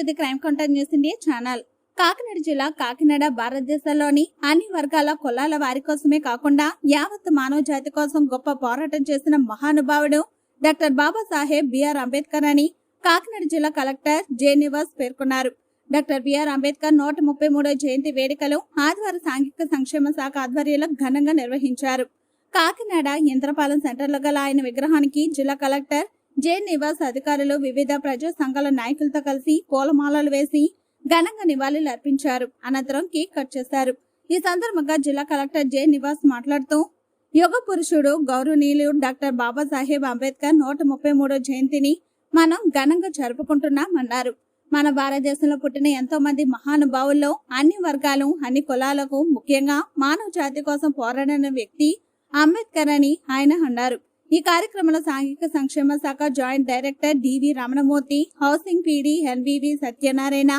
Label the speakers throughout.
Speaker 1: To the crime counter news India channel. Kakinada జిల్లా కాకినాడ భారతదేశంలోని అన్ని వర్గాల కులాల వారి కోసమే కాకుండా యావత్ మానవ జాతి కోసం గొప్ప పోరాటం చేసిన మహానుభావుడు డాక్టర్ బాబాసాహెబ్ బిఆర్ అంబేద్కర్ అని కాకినాడ జిల్లా కలెక్టర్ జె నివాస్ పేర్కొన్నారు. డాక్టర్ బిఆర్ అంబేద్కర్ నూట ముప్పై మూడో జయంతి వేడుకలు ఆదివారం సాంఘిక సంక్షేమ శాఖ ఆధ్వర్యంలో ఘనంగా నిర్వహించారు. కాకినాడ ఇంద్రపాలెం సెంటర్లో గల ఆయన విగ్రహానికి జిల్లా కలెక్టర్ జే నివాస్ అధికారులు వివిధ ప్రజా సంఘాల నాయకులతో కలిసి పూలమాలలు వేసి ఘనంగా నివాళులు అర్పించారు. అనంతరం కేక్ కట్ చేశారు. ఈ సందర్భంగా జిల్లా కలెక్టర్ జే నివాస్ మాట్లాడుతూ యుగ పురుషుడు గౌరవనీయులు డాక్టర్ బాబాసాహెబ్ అంబేద్కర్ నూట ముప్పై మూడో జయంతిని మనం ఘనంగా జరుపుకుంటున్నామన్నారు. మన భారతదేశంలో పుట్టిన ఎంతో మంది మహానుభావుల్లో అన్ని వర్గాలు అన్ని కులాలకు ముఖ్యంగా మానవ జాతి కోసం పోరాడిన వ్యక్తి అంబేద్కర్ అని ఆయన అన్నారు. ఈ కార్యక్రమంలో సాంఘిక సంక్షేమ శాఖ joint director DV Ramanamurthy housing PD NVV Satyanarayana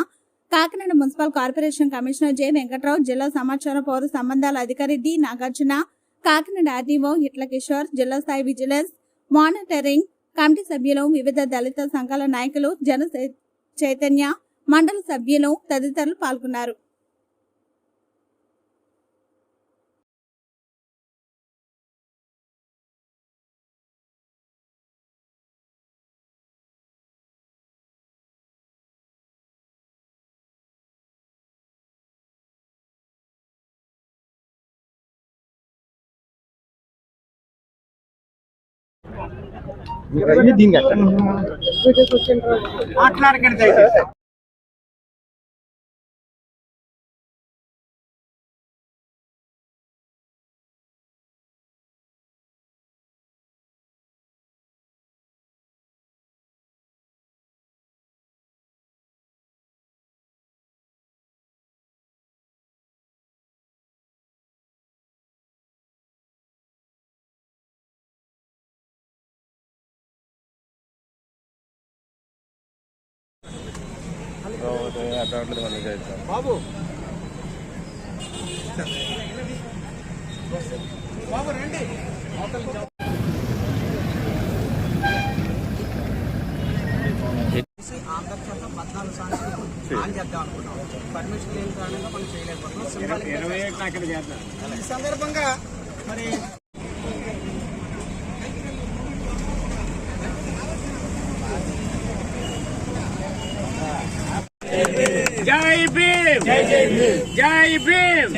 Speaker 1: Kakinada municipal corporation commissioner J. Venkatrao జిల్లా సమాచార పౌర సంబంధాల అధికారి డి. నాగార్జున కాకినాడ ఆర్డీఓ ఇట్ల కిషోర్ జిల్లా స్థాయి విజిలెన్స్ మానిటరింగ్ కమిటీ సభ్యులు వివిధ దళిత సంఘాల నాయకులు జన చై- చైతన్య మండల సభ్యులు తదితరులు పాల్గొన్నారు.
Speaker 2: मी दिन
Speaker 3: आठ लाडकडे जायचं దయచేసి బాబు. బాబు రండి. ఆంధ్ర చట్టం పద్నాలుగు సంవత్సరాలు ఆన్ చేద్దాం అనుకున్నాం పర్మిషన్ లేని కారణంగా మనం చేయలేకపోతున్నాం. ఈ సందర్భంగా మరి
Speaker 4: జై భీమ్ జై భీమ్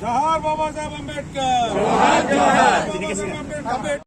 Speaker 3: జోహార్ బాబాసాహెబ్ అంబేద్కర్ జోహార్ జోహార్ అంబేద్కర్